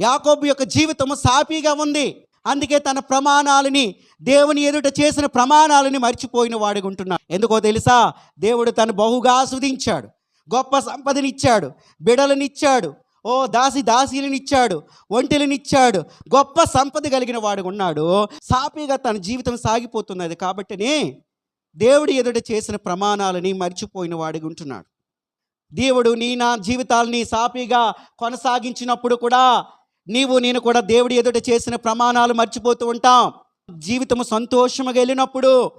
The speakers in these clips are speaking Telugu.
యాకోబు యొక్క జీవితము సాఫీగా ఉంది. అందుకే తన ప్రమాణాలని దేవుని ఎదుట చేసిన ప్రమాణాలని మర్చిపోయిన వాడిగా ఉంటున్నాడు. ఎందుకో తెలుసా? దేవుడు తను బహుగా ఆస్వాదించాడు. గొప్ప సంపదనిచ్చాడు. బిడలనిచ్చాడు. ఓ దాసి దాసీలనిచ్చాడు. ఒంటెలనిచ్చాడు. గొప్ప సంపద కలిగిన వాడు ఉన్నాడు. సాఫీగా తన జీవితం సాగిపోతున్నది కాబట్టినే దేవుడి ఎదుట చేసిన ప్రమాణాలని మర్చిపోయిన వాడిగా ఉంటున్నాడు. దేవుడు నీ నా జీవితాలని సాఫీగా కొనసాగించినప్పుడు కూడా నీవు నేను కూడా దేవుడి ఎదుట చేసిన ప్రమాణాలు మర్చిపోతూ ఉంటాం. జీవితము సంతోషముగా వెళ్ళినప్పుడు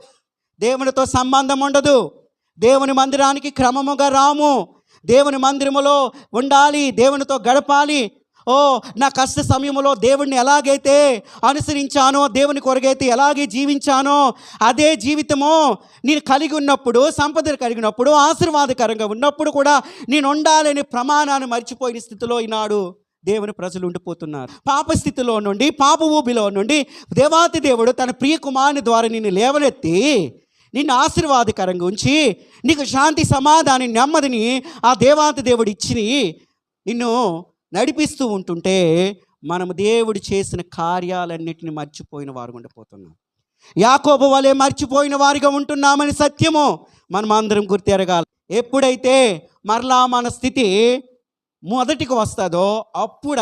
దేవునితో సంబంధం ఉండదు. దేవుని మందిరానికి క్రమముగా రాము. దేవుని మందిరములో ఉండాలి దేవునితో గడపాలి. ఓ నా కష్ట సమయంలో దేవుణ్ణి ఎలాగైతే అనుసరించానో దేవుని కొరగైతే ఎలాగే జీవించానో అదే జీవితము నేను కలిగి ఉన్నప్పుడు సంపద కలిగినప్పుడు ఆశీర్వాదకరంగా ఉన్నప్పుడు కూడా నేను ఉండాలని ప్రమాణాన్ని మర్చిపోయిన స్థితిలో ఈనాడు దేవుని ప్రజలు ఉండిపోతున్నారు. పాపస్థితిలో నుండి పాపభూమిలో నుండి దేవాతి దేవుడు తన ప్రియ కుమారుని ద్వారా నిన్ను లేవనెత్తి నిన్ను ఆశీర్వాదకరంగా ఉంచి నీకు శాంతి సమాధాని నెమ్మదిని ఆ దేవాతి దేవుడు ఇచ్చి నిన్ను నడిపిస్తూ ఉంటుంటే మనము దేవుడు చేసిన కార్యాలన్నిటిని మర్చిపోయిన వారు ఉండిపోతున్నాం. యాకోబు వలె మర్చిపోయిన వారిగా ఉంటున్నామని సత్యము మనం అందరం గుర్తెరగాలి. ఎప్పుడైతే మరలా మన స్థితి మొదటికి వస్తుందో అప్పుడు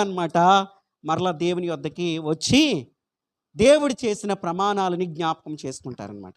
మరలా దేవుని వద్దకి వచ్చి దేవుడు చేసిన ప్రమాణాలని జ్ఞాపకం చేసుకుంటారనమాట